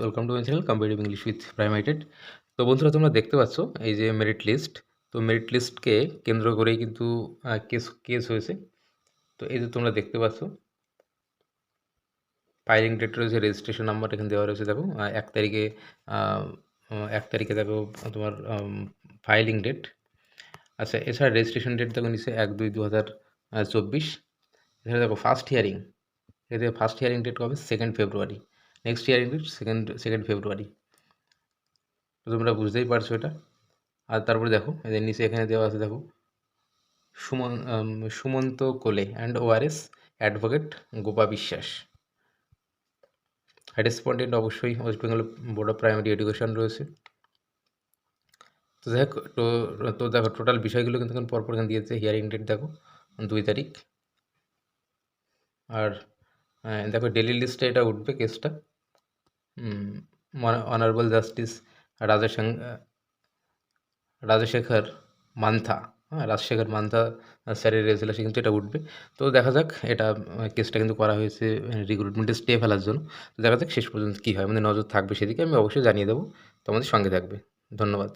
Welcome to my channel competitive English with প্রাইমাইটেড তো বন্ধুরা, তোমরা দেখতে পাচ্ছ এই যে মেরিট লিস্ট তো মেরিট লিস্টকে কেন্দ্র করেই কিন্তু কেস কেস হয়েছে। তো এই যে তোমরা দেখতে পাচ্ছ ফাইলিং ডেট রয়েছে রেজিস্ট্রেশন নাম্বার এখানে দেওয়া রয়েছে, দেখো। এক তারিখে এক তারিখে দেখো তোমার ফাইলিং ডেট আচ্ছা এছাড়া রেজিস্ট্রেশন ডেট দেখো নিচে এক দুই দু হাজার চব্বিশ। এখানে দেখো ফার্স্ট হিয়ারিং এতে ফার্স্ট হিয়ারিং ডেট কবে? Second February next hearing date second second February তো তোমরা বুঝতেই পারছ এটা। আর তারপরে দেখো, এদের নিচে এখানে দেওয়া আছে, দেখো, সুমন সুমন্ত কোলে and ORS advocate Gopa Biswas. Respondent অবশ্যই West Bengal Board of Primary Education রয়েছে। তো দেখো তো তো দেখো টোটাল বিষয়গুলো কিন্তু এখন পরপর এখানে দিয়েছে হিয়ারিং ডেট দেখো, দুই তারিখ। আর দেখো ডেলি লিস্টে এটা উঠবে কেসটা অনারেবল জাস্টিস রাজাশং রাজশেখর মান্থা হ্যাঁ রাজশেখর মান্থা স্যারের রেজুলেশন কিন্তু এটা উঠবে। তো দেখা যাক, এটা কেসটা কিন্তু করা হয়েছে রিক্রুটমেন্টের স্টে ফেলার জন্য। তো দেখা যাক শেষ পর্যন্ত কী হয় আমাদের নজর থাকবে সেদিকে, আমি অবশ্যই জানিয়ে দেবো, তোমাদের সঙ্গে থাকবে। ধন্যবাদ।